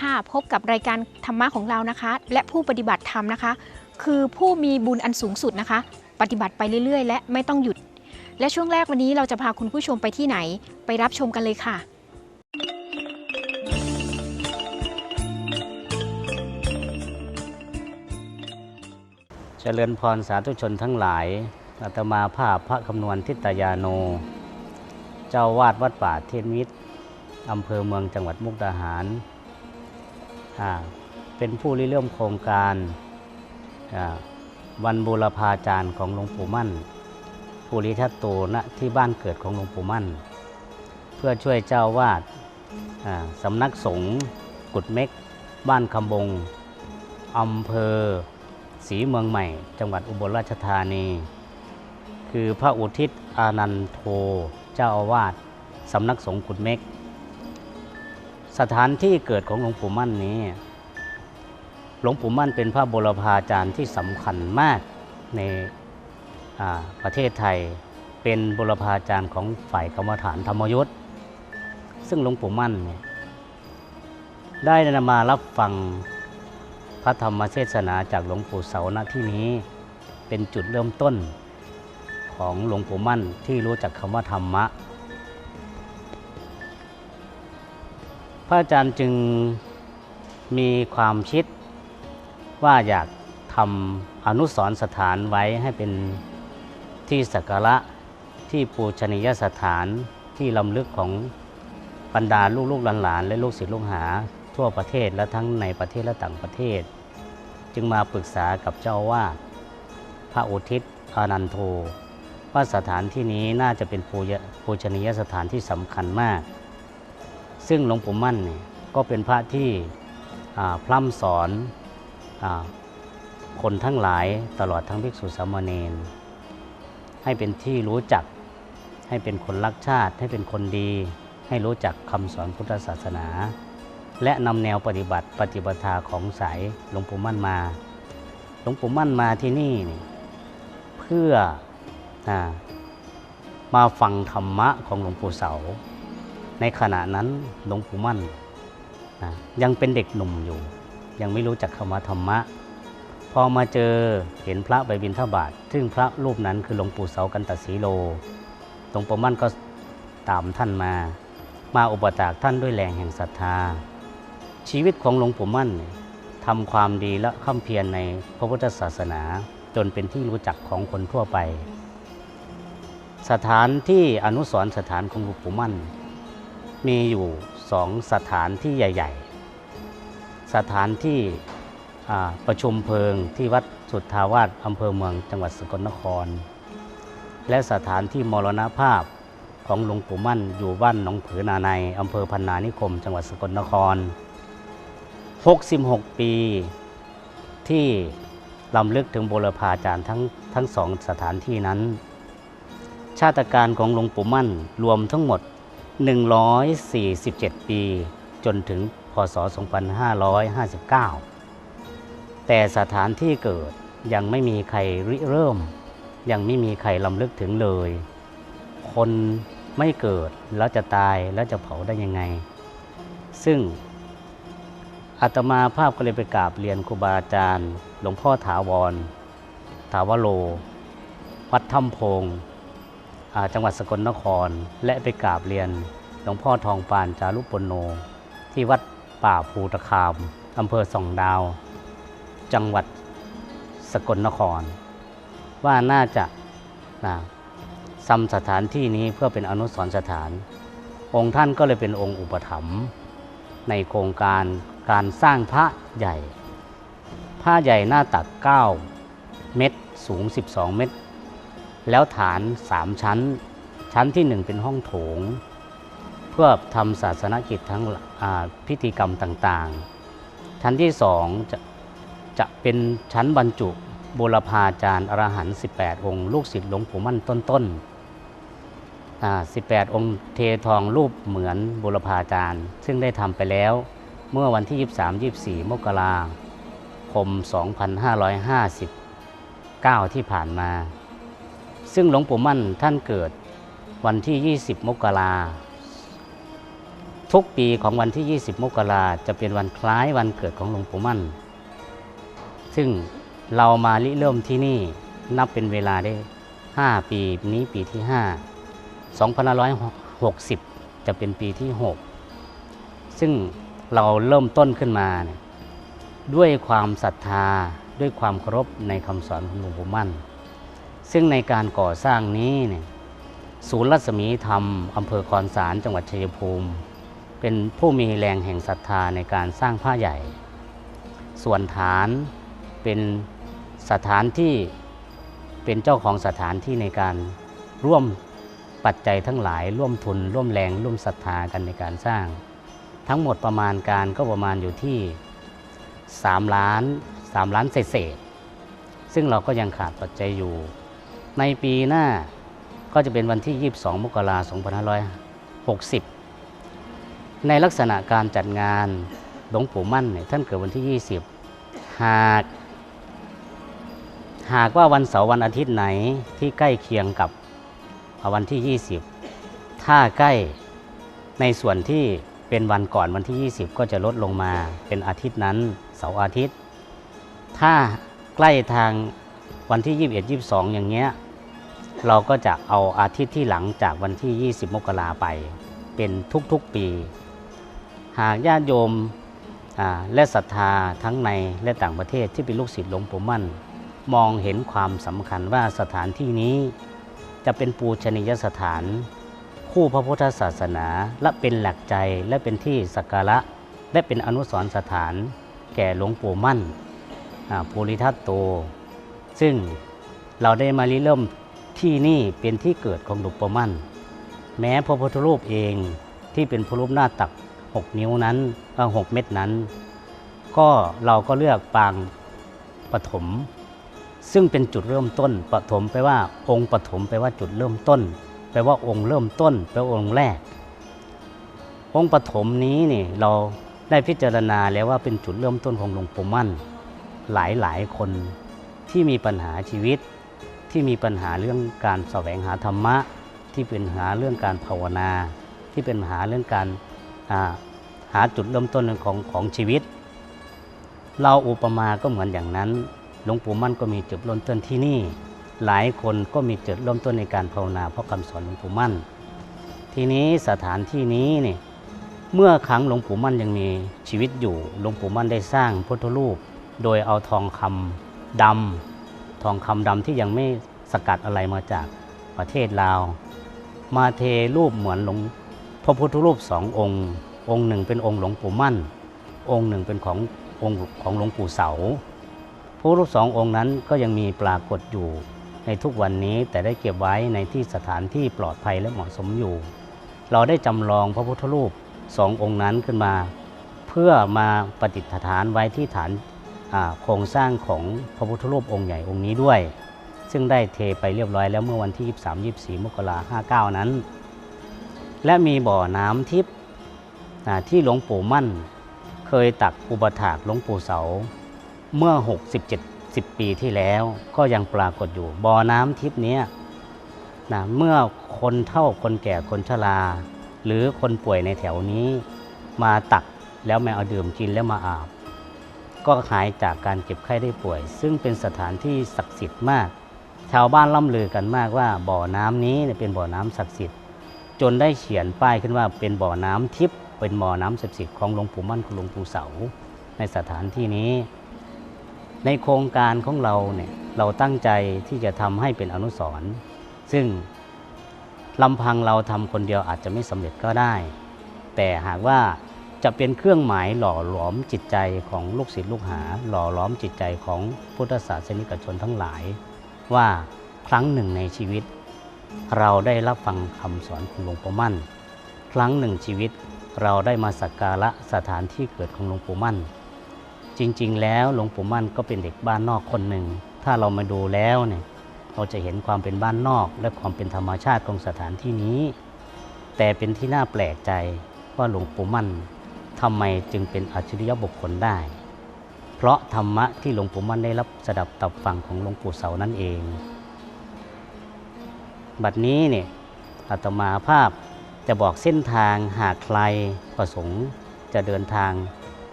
ค่ะ พบกับรายการธรรมะของเรานะคะ และผู้ปฏิบัติธรรมนะคะ คือผู้มีบุญอันสูงสุดนะคะ ปฏิบัติไปเรื่อยๆ และไม่ต้องหยุด และช่วงแรกวันนี้เราจะพาคุณผู้ชมไปที่ไหน ไปรับชมกันเลยค่ะเจริญพรสาธุชนทั้งหลายอาตมาภาพพระคำนวณทิตยาโน เจ้าวาดวัดป่าเทนมิตรอำเภอเมืองจังหวัดมุกดาหาร เป็นผู้ริเริ่มโครงการวันบูรพาจารย์ของหลวงปู่มั่นภูริทัตโตณที่บ้านเกิดของหลวงปู่มั่น เพื่อช่วยเจ้าวาดสำนักสงฆ์กุดเม็ก บ้านคำบงอำเภอศรีเมืองใหม่ จังหวัดอุบลราชธานี คือพระอุทิศอานันโทเจ้าอาวาสสำนักสงฆ์กุดเม็ก สถานที่เกิดของหลวงปู่มั่นนี้ หลวงปู่มั่นเป็นพระบรพาจารย์ที่สำคัญมากในประเทศไทย เป็นบรพาจารย์ของฝ่ายกรรมฐานธรรมยุทธ์ซึ่งหลวงปู่มั่นเนี่ยได้นำมารับฟังพระธรรมเทศนาจากหลวงปู่เสาณที่นี้เป็นจุดเริ่มต้นของหลวงปู่มั่นที่รู้จักคำว่าธรรมะ พระอาจารย์จึงมีความคิดว่าอยากทำอนุสรสถานไว้ให้เป็นที่สักการะที่ปูชนียสถานที่ลำลึกของบรรดาลูกๆหลานๆและลูกศิษย์ลูกหาทั่วประเทศและทั้งในประเทศและต่างประเทศ จึงมาปรึกษากับเจ้าอาวาดพระอุทิศอานันโทว่าสถานที่นี้น่าจะเป็นปูชนียสถานที่สำคัญมาก ซึ่งหลวงปู่มั่นก็เป็นพระที่พร่ำสอนอคนทั้งหลายตลอดทั้งภิกษุสามเณรให้เป็นที่รู้จัก ให้เป็นคนรักชาติ ให้เป็นคนดี ให้รู้จักคำสอนพุทธศาสนา และนำแนวปฏิบัติปฏิปทาของสายหลวงปู่มั่นมา หลวงปู่มั่นมาที่นี่เพื่ออมาฟังธรรมะของหลวงปู่เสา ในขณะนั้นหลวงปู่มั่นนะยังเป็นเด็กหนุ่มอยู่ ยังไม่รู้จักคำว่าธรรมะ พอมาเจอเห็นพระไปบิณฑบาตซึ่งพระรูปนั้นคือหลวงปู่เสากันตสีโลหลวงปู่มั่นก็ตามท่านมา มาอุปถากท่านด้วยแรงแห่งศรัทธา ชีวิตของหลวงปู่มั่นทำความดีและข้ามเพียรในพระพุทธศาสนาจนเป็นที่รู้จักของคนทั่วไป สถานที่อนุสรณ์สถานของหลวงปู่มั่น มีอยู่สองสถานที่ใหญ่ ๆ สถานที่ประชุมเพลิงที่วัดสุทธาวาสอำเภอเมืองจังหวัดสกลนคร และสถานที่มรณภาพของหลวงปู่มั่นอยู่บ้านหนองผือนาในอำเภอพันนานิคม จังหวัดสกลนคร 66 ปีที่ลำลึกถึงโบรพาจารย์ทั้งทั้งสองสถานที่นั้น ชาติการของหลวงปู่มั่นรวมทั้งหมด 147 ปี จนถึงพศ 2559 แต่สถานที่เกิดยังไม่มีใครริเริ่ม ยังไม่มีใครลำลึกถึงเลย คนไม่เกิดแล้วจะตายแล้วจะเผาได้ยังไง ซึ่งอาตมาภาพก็เลยไปกราบเรียนครูบาอาจารย์ หลวงพ่อถาวร ถาวโรวัดถ้ำโพง จังหวัดสกลนคร และไปกราบเรียนหลวงพ่อทองปานจารุปปนโน ที่วัดป่าภูตะคามอำเภอส่องดาว จังหวัดสกลนคร ว่าน่าจะนะซ้ำสถานที่นี้เพื่อเป็นอนุสรณ์สถาน องค์ท่านก็เลยเป็นองค์อุปถัมภ์ในโครงการการสร้างพระใหญ่ พระใหญ่หน้าตัก 9 เมตร สูง 12 เมตร แล้วฐาน3ชั้น ชั้นที่1เป็นห้องโถง เพื่อทำศาสนกิจทั้งพิธีกรรมต่างๆ ชั้นที่สองจะจะเป็นชั้นบรรจุบุรพาจารย์อรหันต์18 องค์ ลูกศิษย์หลวงปู่มั่นต้นๆอ่า18 องค์เททองรูปเหมือนบุรพาจารย์ ซึ่งได้ทำไปแล้วเมื่อวันที่ 23-24 มกราคม 2559 ที่ผ่านมา ซึ่งหลวงปู่มั่นท่านเกิดวันที่ 20 มกราทุกปีของวันที่ 20 มกราจะเป็นวันคล้ายวันเกิดของหลวงปู่มั่น ซึ่งเรามาริเริ่มที่นี่นับเป็นเวลาได้ 5 ปีนี้ปีที่ 5 2560 จะเป็นปีที่ 6 ซึ่งเราเริ่มต้นขึ้นมา ด้วยความศรัทธาด้วยความเคารพในคำสอนของหลวงปู่มั่น ซึ่งในการก่อสร้างนี้เนี่ยศูนย์รัศมีธรรมอำเภอคอนสารจังหวัดชัยภูมิ เป็นผู้มีแรงแห่งศรัทธาในการสร้างผ้าใหญ่ ส่วนฐานเป็นสถานที่เป็นเจ้าของสถานที่ในการร่วมปัจจัยทั้งหลาย ร่วมทุน ร่วมแรง ร่วมศรัทธากันในการสร้าง ทั้งหมดประมาณการก็ประมาณอยู่ที่ 3 ล้าน 3 ล้านเศษซึ่งเราก็ยังขาดปัจจัยอยู่ ในปีหน้าก็จะเป็นวันที่ 22 มกราคม 2560 ในลักษณะการจัดงานหลวงปู่มั่นเนี่ยท่านเกิดวันที่ 20 หาก หากว่าวันเสาร์วันอาทิตย์ไหนที่ใกล้เคียงกับวันที่ 20 ถ้าใกล้ในส่วนที่เป็นวันก่อนวันที่ 20 ก็จะลดลงมาเป็นอาทิตย์นั้นเสาร์อาทิตย์ ถ้าใกล้ทางวันที่ 21 22 อย่างเงี้ย เราก็จะเอาอาทิตย์ที่หลังจากวันที่ 20 มกราไป เป็นทุกๆปี หากญาติโยมและศรัทธาทั้งในและต่างประเทศที่เป็นลูกศิษย์หลวงปู่มั่น มองเห็นความสำคัญว่าสถานที่นี้จะเป็นปูชนียสถาน คู่พระพุทธศาสนา และเป็นหลักใจและเป็นที่สักการะ และเป็นอนุสรณ์สถาน แก่หลวงปู่มั่นภูริทัตโต ซึ่งเราได้มาริเริ่ม ที่นี่เป็นที่เกิดของหลวงปู่มั่น แม้พระพุทธรูปเองที่เป็นพระรูปหน้าตัก 6 นิ้วนั้นเอ่อ6เม็ดนั้น ก็เราก็เลือกปางปฐมซึ่งเป็นจุดเริ่มต้นปฐมแปลว่าองค์ปฐมแปลว่าจุดเริ่มต้น แปลว่าองค์เริ่มต้น แปลว่าองค์แรก องค์ปฐมนี้นี่เราได้พิจารณาแล้วว่าเป็นจุดเริ่มต้นของหลวงปู่มั่น หลายหลายๆคนที่มีปัญหาชีวิต ที่มีปัญหาเรื่องการแสวงหาธรรมะ ที่เป็นหาเรื่องการภาวนา ที่เป็นหาเรื่องการาหาจุดเริ่มต้นของของชีวิต เราอุปมาก็เหมือนอย่างนั้น หลวงปู่มั่นก็มีจุดเริ่มต้นที่นี่ หลายคนก็มีจุดเริ่มต้นในการภาวนาเพราะคำสอนหลวงปู่มั่น ทีนี้สถานที่นี้เนี่ยเมื่อครั้งหลวงปู่มั่นยังมีชีวิตอยู่ หลวงปู่มั่นได้สร้างพุทธรูป โดยเอาทองคำดำ ทองคำดำที่ยังไม่สกัดอะไรมาจากประเทศลาว มาเทรูปเหมือนหลวงพระพุทธรูปสององค์ องค์หนึ่งเป็นองค์หลวงปู่มั่น องค์หนึ่งเป็นขององค์ของหลวงปู่เสาพระรูปสององค์นั้นก็ยังมีปรากฏอยู่ในทุกวันนี้แต่ได้เก็บไว้ในที่สถานที่ปลอดภัยและเหมาะสมอยู่ เราได้จำลองพระพุทธรูปสององค์นั้นขึ้นมา เพื่อมาประดิษฐานไว้ที่ฐาน โครงสร้างของพระพุทธรูปองค์ใหญ่องค์นี้ด้วย ซึ่งได้เทไปเรียบร้อยแล้วเมื่อวันที่ 23-24 มกราคม59 นั้น และมีบ่อน้ำทิพย์ที่หลวงปู่มั่น เคยตักอุปถากหลวงปู่เสา เมื่อ 67 10 ปีที่แล้วก็ยังปรากฏอยู่บ่อน้ำทิพย์นี้นะเมื่อคนเท่าคนแก่คนชราหรือคนป่วยในแถวนี้ มาตักแล้วมาเอาดื่มกินแล้วมาอาบ ก็หายจากการเจ็บไข้ได้ป่วย ซึ่งเป็นสถานที่ศักดิ์สิทธิ์มาก ชาวบ้านล่ำลือกันมากว่าบ่อน้ำนี้เป็นบ่อน้ำศักดิ์สิทธิ์ จนได้เขียนป้ายขึ้นว่าเป็นบ่อน้ำทิพย์เป็นบ่อน้ำศักดิ์สิทธิ์ของหลวงปู่มั่นของหลวงปู่เสา ในสถานที่นี้ ในโครงการของเราเนี่ยเราตั้งใจที่จะทำให้เป็นอนุสรณ์ซึ่งลำพังเราทำคนเดียวอาจจะไม่สำเร็จก็ได้ แต่หากว่า จะเป็นเครื่องหมายหล่อหลอมจิตใจของลูกศิษย์ลูกหา หล่อหลอมจิตใจของพุทธศาสนิกชนทั้งหลาย ว่าครั้งหนึ่งในชีวิต เราได้รับฟังคำสอนของหลวงปู่มั่นคครั้งหนึ่งชีวิตเราได้มาสักการะสถานที่เกิดของหลวงปู่มั่น จริงๆ แล้วหลวงปู่มั่นก็เป็นเด็กบ้านนอกคนหนึ่ง ถ้าเรามาดูแล้วเนี่ยเราจะเห็นความเป็นบ้านนอกและความเป็นธรรมชาติของสถานที่นี้ แต่เป็นที่น่าแปลกใจว่าหลวงปู่มั่น ทำไมจึงเป็นอัจฉริยบุคคลได้ เพราะธรรมะที่หลวงปู่มั่นได้รับสดับตับฟังของหลวงปู่เสานั่นเอง บัดนี้เนี่ยอาตมาภาพจะบอกเส้นทางหากใครประสงค์จะเดินทาง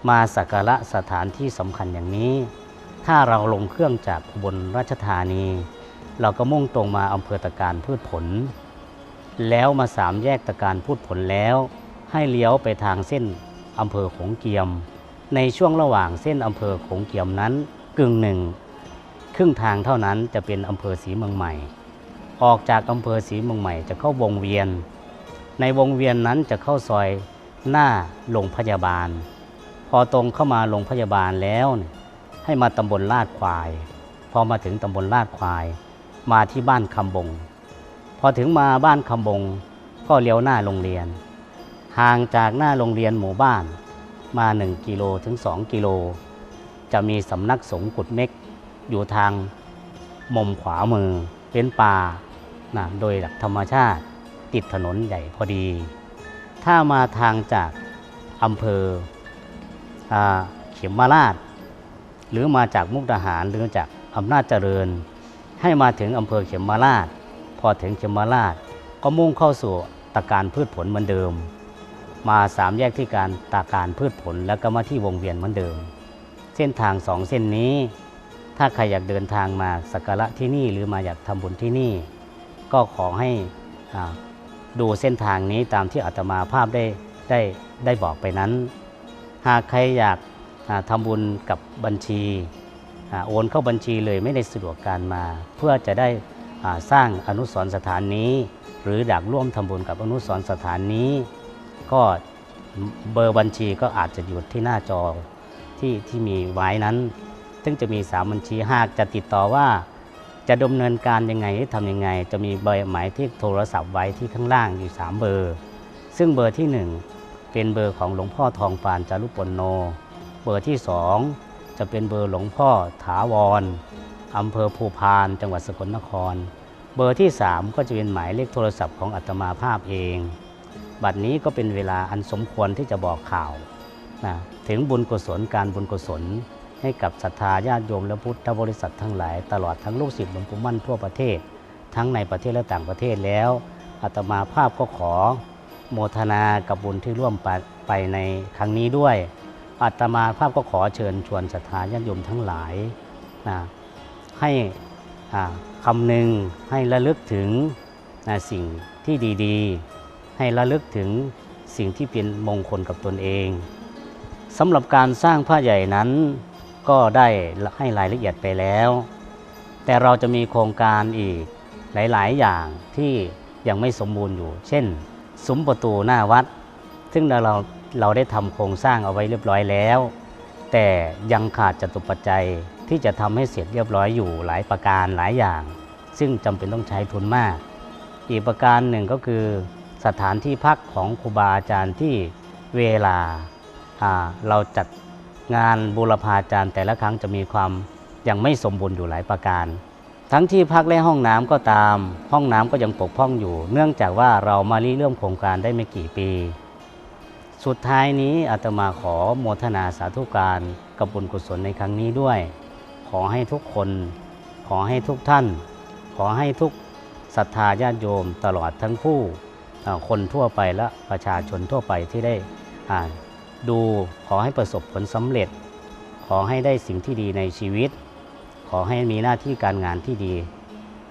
มาสักการะสถานที่สำคัญอย่างนี้ ถ้าเราลงเครื่องจากอุบนราชธานี เราก็มุ่งตรงมาอำเภอตะการพืชผล แล้วมาสามแยกตะการพูดผลแล้ว ให้เลี้ยวไปทางเส้น อำเภอโขงเกียม ในช่วงระหว่างเส้นอำเภอโขงเกียมนั้นกึ่งหนึ่งครึ่งทางเท่านั้นจะเป็นอำเภอศรีเมืองใหม่ ออกจากอำเภอศรีเมืองใหม่จะเข้าวงเวียน ในวงเวียนนั้นจะเข้าซอยหน้าโรงพยาบาล พอตรงเข้ามาโรงพยาบาลแล้วให้มาตำบลลาดควาย พอมาถึงตำบลลาดควาย มาที่บ้านคำบง พอถึงมาบ้านคำบงก็เลี้ยวหน้าโรงเรียน ห่างจากหน้าโรงเรียนหมู่บ้านมา 1 กิโลถึง 2 กิโล จะมีสำนักสงฆ์กุดเม็ก อยู่ทางมุมขวามือเป็นป่านะโดยหลักธรรมชาติติดถนนใหญ่พอดี ถ้ามาทางจากอำเภออเขมมาราช หรือมาจากมุกดาหารหรือจากอำนาจเจริญ ให้มาถึงอำเภอเขมมาราช พอถึงเขมมาราช ก็มุ่งเข้าสู่ตะการพืชผลเหมือนเดิม มาสามแยกที่การตาการพืชผลแล้วก็มาที่วงเวียนเหมือนเดิม เส้นทางสองเส้นนี้ ถ้าใครอยากเดินทางมาสักการะที่นี่หรือมาอยากทำบุญที่นี่ ก็ขอให้ดูเส้นทางนี้ตามที่อาตมาภาพได้ได้ได้บอกไปนั้น หากใครอยากอ่าทำบุญกับบัญชีโอนเข้าบัญชีเลยไม่ได้สะดวกการมา เพื่อจะได้สร้างอนุสรสถานนี้ หรืออยากร่วมทำบุญกับอนุสรสถานนี้ ก็เบอร์บัญชีก็อาจจะอยู่ที่หน้าจอที่ที่มีไว้นั้น ซึ่งจะมีสามบัญชีหากจะติดต่อว่า จะดำเนินการยังไงทำยังไง จะมีเบอร์หมายที่โทรศัพท์ไว้ที่ข้างล่างอยู่ 3 เบอร์ ซึ่งเบอร์ที่ 1 เป็นเบอร์ของหลวงพ่อทองปานจารุปนโน เบอร์ที่ 2 จะเป็นเบอร์หลวงพ่อถาวรอำเภอภูพาน จังหวัดสกลนคร เบอร์ที่ 3 ก็จะเป็นหมายเลขโทรศัพท์ของอาตมาภาพเอง บัดนี้ก็เป็นเวลาอันสมควรที่จะบอกข่าวนะถึงบุญกุศลการบุญกุศล ให้กับศรัทธาญาติโยมและพุทธบริษัททั้งหลาย ตลอดทั้งลูกศิษย์หลวงปู่มั่นทั่วประเทศ ทั้งในประเทศและต่างประเทศแล้วอาตมาภาพก็ขอ โมทนากับบุญที่ร่วมไปไปในครั้งนี้ด้วยอาตมาภาพก็ขอเชิญชวนศรัทธาญาติโยมทั้งหลายนะให้คำหนึ่งให้ระลึกถึงนะสิ่งที่ดี ๆ ให้ระลึกถึงสิ่งที่เป็นมงคลกับตนเองสำหรับการสร้างผ้าใหญ่นั้น ก็ได้ให้รายละเอียดไปแล้ว แต่เราจะมีโครงการอีกหลาย ๆ อย่างที่ยังไม่สมบูรณ์อยู่ เช่น ซุ้มประตูหน้าวัด ซึ่งเราเราได้ทำโครงสร้างเอาไว้เรียบร้อยแล้ว แต่ยังขาดจตุปัจจัยที่จะทำให้เสร็จเรียบร้อยอยู่หลายประการหลายอย่าง ซึ่งจำเป็นต้องใช้ทุนมาก อีกประการหนึ่งก็คือ สถานที่พักของครูบาอาจารย์ที่เวลาเราจัดงานบูรพาจารย์แต่ละครั้งจะมีความยังไม่สมบูรณ์อยู่หลายประการ ทั้งที่พักและห้องน้ำก็ตาม ห้องน้ำก็ยังปกพ้องอยู่ เนื่องจากว่าเรามาริเริ่มโครงการได้ไม่กี่ปี สุดท้ายนี้อาตมาขอโมทนาสาธุการกับบุญกุศลในครั้งนี้ด้วย ขอให้ทุกคน ขอให้ทุกท่าน ขอให้ทุกศรัทธาญาติโยมตลอดทั้งผู้ คนทั่วไปและประชาชนทั่วไปที่ได้ดูขอให้ประสบผลสำเร็จ ขอให้ได้สิ่งที่ดีในชีวิต ขอให้มีหน้าที่การงานที่ดี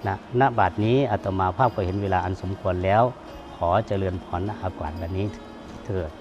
นะณบัดนี้อาตมาภาพก็เห็นเวลาอันสมควรแล้ว ขอเจริญพรณอากาศวันนี้เถิด